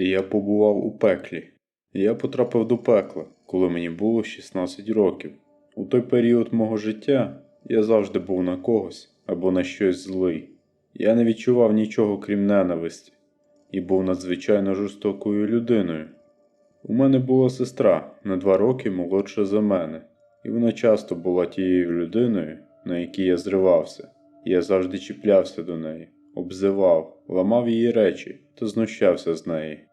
Я побував у пеклі. Я потрапив до пекла, коли мені було 16 років. У той період мого життя я завжди був на когось або на щось злий. Я не відчував нічого крім ненависті і був надзвичайно жорстокою людиною. У мене була сестра на два роки молодша за мене, і вона часто була тією людиною, на якій я зривався. Я завжди чіплявся до неї, обзивав, ламав її речі та знущався з неї.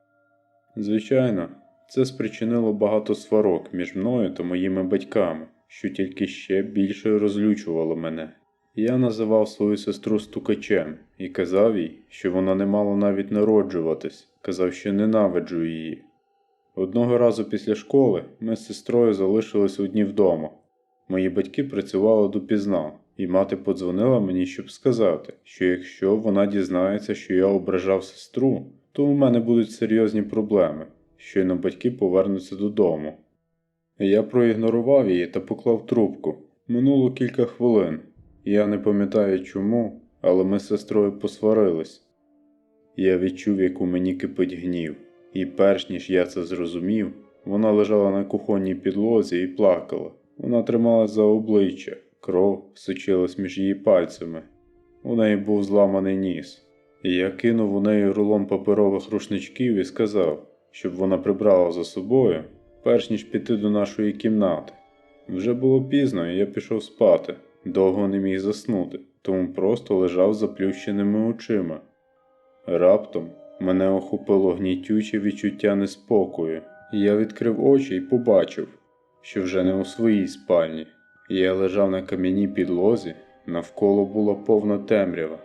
Звичайно, це спричинило багато сварок між мною та моїми батьками, що тільки ще більше розлючувало мене. Я називав свою сестру стукачем і казав їй, що вона не мала навіть народжуватись, казав, що ненавиджу її. Одного разу після школи ми з сестрою залишились одні вдома. Мої батьки працювали допізна, і мати подзвонила мені, щоб сказати, що якщо вона дізнається, що я ображав сестру, то у мене будуть серйозні проблеми, щойно батьки повернуться додому. Я проігнорував її та поклав трубку. Минуло кілька хвилин. Я не пам'ятаю чому, але ми з сестрою посварились. Я відчув, як у мені кипить гнів, і перш ніж я це зрозумів, вона лежала на кухонній підлозі і плакала. Вона трималась за обличчя, кров сочилась між її пальцями. У неї був зламаний ніс. Я кинув у неї рулон паперових рушничків і сказав, щоб вона прибрала за собою, перш ніж піти до нашої кімнати. Вже було пізно, і я пішов спати, довго не міг заснути, тому просто лежав заплющеними очима. Раптом мене охопило гнітюче відчуття неспокою, і я відкрив очі і побачив, що вже не у своїй спальні. Я лежав на кам'яній підлозі, навколо була повна темрява.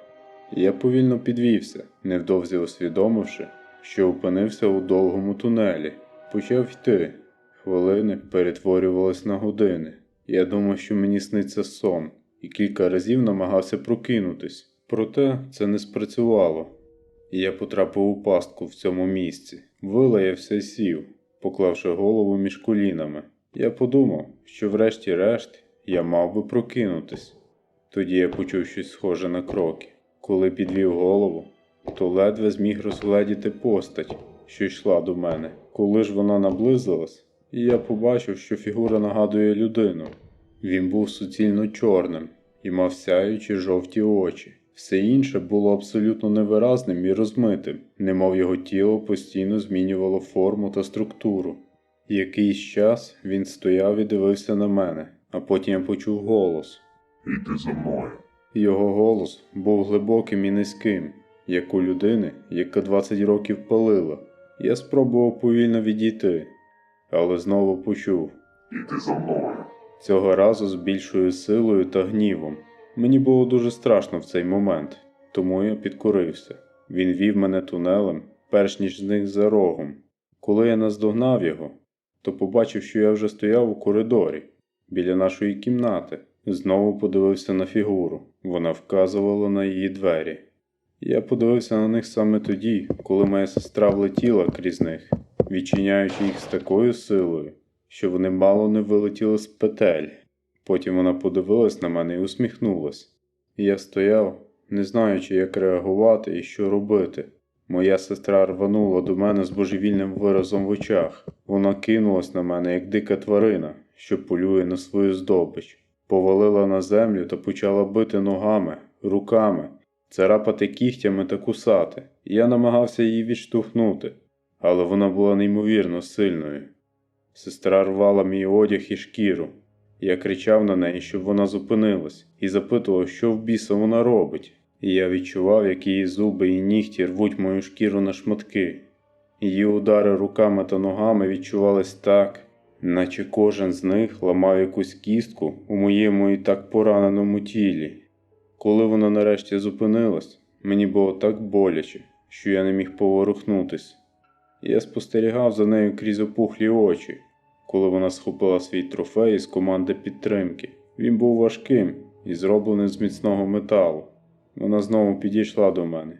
Я повільно підвівся, невдовзі усвідомивши, що опинився у довгому тунелі. Почав йти. Хвилини перетворювались на години. Я думав, що мені сниться сон, і кілька разів намагався прокинутись. Проте це не спрацювало. Я потрапив у пастку в цьому місці, вилаявся і сів, поклавши голову між колінами. Я подумав, що врешті-решт я мав би прокинутись. Тоді я почув щось схоже на кроки. Коли підвів голову, то ледве зміг розгледіти постать, що йшла до мене. Коли ж вона наблизилась, і я побачив, що фігура нагадує людину. Він був суцільно чорним і мав сяючі жовті очі. Все інше було абсолютно невиразним і розмитим, немов його тіло постійно змінювало форму та структуру. Якийсь час він стояв і дивився на мене, а потім я почув голос. Іди за мною. Його голос був глибоким і низьким, як у людини, яка 20 років палила. Я спробував повільно відійти, але знову почув Іди за мною. цього разу з більшою силою та гнівом. Мені було дуже страшно в цей момент, тому я підкорився. Він вів мене тунелем, перш ніж зник за рогом. Коли я наздогнав його, то побачив, що я вже стояв у коридорі біля нашої кімнати. Знову подивився на фігуру. Вона вказувала на її двері. Я подивився на них саме тоді, коли моя сестра влетіла крізь них, відчиняючи їх з такою силою, що вони мало не вилетіли з петель. Потім вона подивилась на мене і усміхнулась. Я стояв, не знаючи, як реагувати і що робити. Моя сестра рванула до мене з божевільним виразом в очах. Вона кинулась на мене, як дика тварина, що полює на свою здобич, повалила на землю та почала бити ногами, руками, царапати кігтями та кусати. Я намагався її відштовхнути, але вона була неймовірно сильною. Сестра рвала мій одяг і шкіру. Я кричав на неї, щоб вона зупинилась, і запитував, що в біса вона робить. І я відчував, як її зуби і нігті рвуть мою шкіру на шматки. Її удари руками та ногами відчувались так, наче кожен з них ламав якусь кістку у моєму і так пораненому тілі. Коли вона нарешті зупинилась, мені було так боляче, що я не міг поворухнутись. Я спостерігав за нею крізь опухлі очі, коли вона схопила свій трофей із команди підтримки. Він був важким і зроблений з міцного металу. Вона знову підійшла до мене,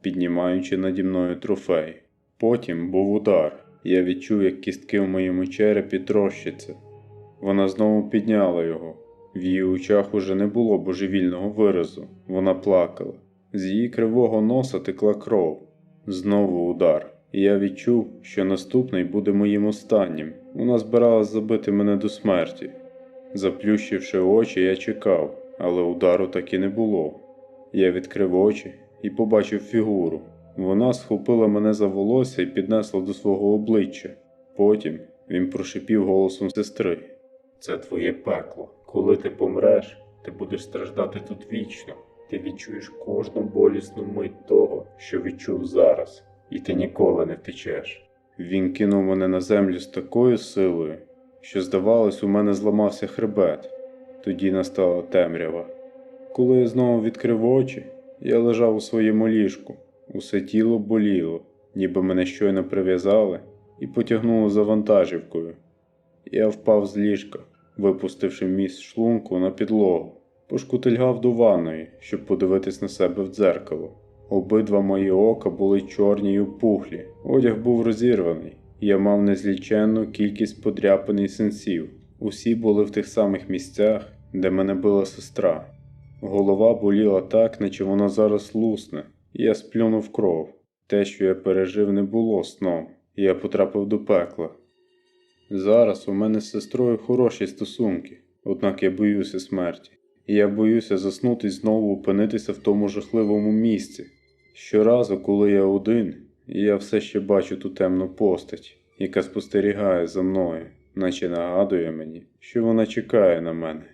піднімаючи наді мною трофей. Потім був удар. Я відчув, як кістки в моєму черепі трощаться. Вона знову підняла його. В її очах уже не було божевільного виразу. Вона плакала. З її кривого носа текла кров. Знову удар. і я відчув, що наступний буде моїм останнім. Вона збиралась забити мене до смерті. Заплющивши очі, я чекав, але удару так і не було. Я відкрив очі і побачив фігуру. Вона схопила мене за волосся і піднесла до свого обличчя. Потім він прошипів голосом сестри. Це твоє пекло. Коли ти помреш, ти будеш страждати тут вічно. Ти відчуєш кожну болісну мить того, що відчув зараз, і ти ніколи не втечеш. Він кинув мене на землю з такою силою, що, здавалось, у мене зламався хребет. Тоді настала темрява. Коли я знову відкрив очі, я лежав у своєму ліжку. Усе тіло боліло, ніби мене щойно прив'язали і потягнуло за вантажівкою. Я впав з ліжка, випустивши міст шлунку на підлогу, пошкутильгав до ванної, щоб подивитись на себе в дзеркало. Обидва мої ока були чорні й опухлі, одяг був розірваний, я мав незліченну кількість подряпин і синців. Усі були в тих самих місцях, де мене била сестра. Голова боліла так, наче вона зараз лусне, я сплюнув кров. Те, що я пережив, не було сном, я потрапив до пекла. Зараз у мене з сестрою хороші стосунки, однак я боюся смерті, я боюся заснути і знову опинитися в тому жахливому місці. Щоразу, коли я один, я все ще бачу ту темну постать, яка спостерігає за мною, наче нагадує мені, що вона чекає на мене.